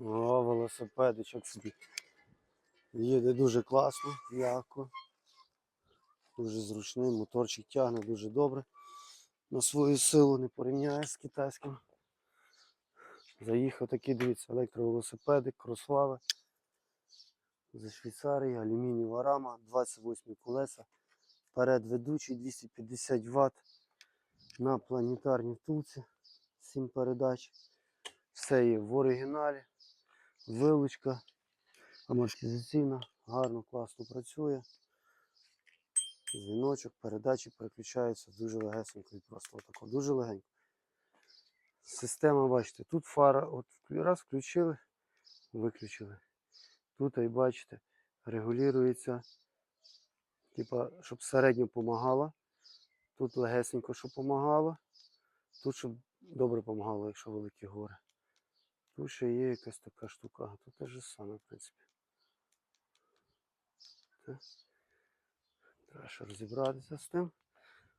О, велосипедичок собі. Їде дуже класно, м'яко. Дуже зручний, моторчик тягне дуже добре. На свою силу не порівняє з китайським. Заїхав такий, дивіться, електровелосипедик, кросфави. Зі Швейцарії, алюмінієва рама, 28 колеса. Вперед ведучий 250 Вт на планетарній втулці. 7 передач. Все є в оригіналі. Вилучка амортизаційна, гарно, класно працює. Дзвіночок, передачі переключаються дуже легесенько і просто отако, дуже легенько. Система, бачите, тут фара, от раз включили, виключили. Тут, і бачите, регулюється, типа, щоб середньо допомагала. Тут легесенько, щоб допомагало. Тут, щоб добре допомагало, якщо великі гори. Тут ще є якась така штука, тут те ж саме, в принципі. Те. Треба ще розібратися з тим.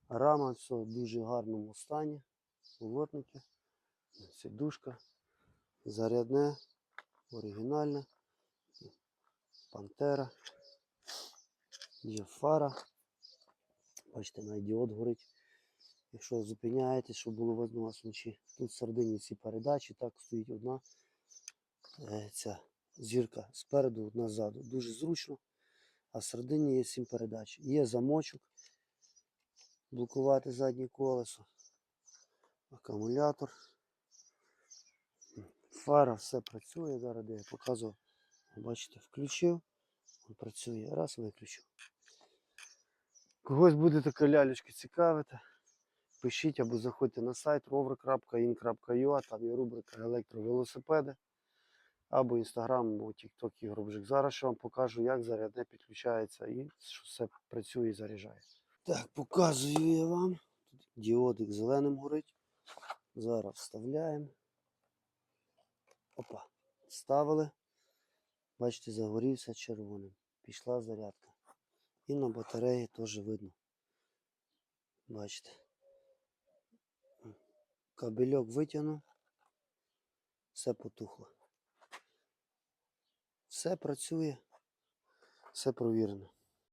Рама все в дуже гарному стані. Полотники, сідушка, зарядне, оригінальне, пантера, є фара. Бачите, навіть діод горить. Якщо зупиняєтесь, щоб було видно вас вночі. Тут всередині ці передачі, так стоїть одна е, ця зірка спереду, одна ззаду. Дуже зручно. А всередині є сім передач. Є замочок, блокувати заднє колесо, акумулятор. Фара, все працює. Зараз де я показував. Бачите, включив, він працює. Раз виключив. Когось буде така лялечка цікавити. Пишіть або заходьте на сайт rover.in.ua, там є рубрика електровелосипеди. Або інстаграм, або тікток Ігор Бжик. Зараз ще вам покажу, як зарядне підключається і що все працює і заряджає. Так, показую я вам. Тут діодик зеленим горить. Зараз вставляємо. Опа. Вставили. Бачите, загорівся червоним. Пішла зарядка. І на батареї теж видно. Бачите. Кабельок витягнув. Все потухло. Все працює. Все провірено.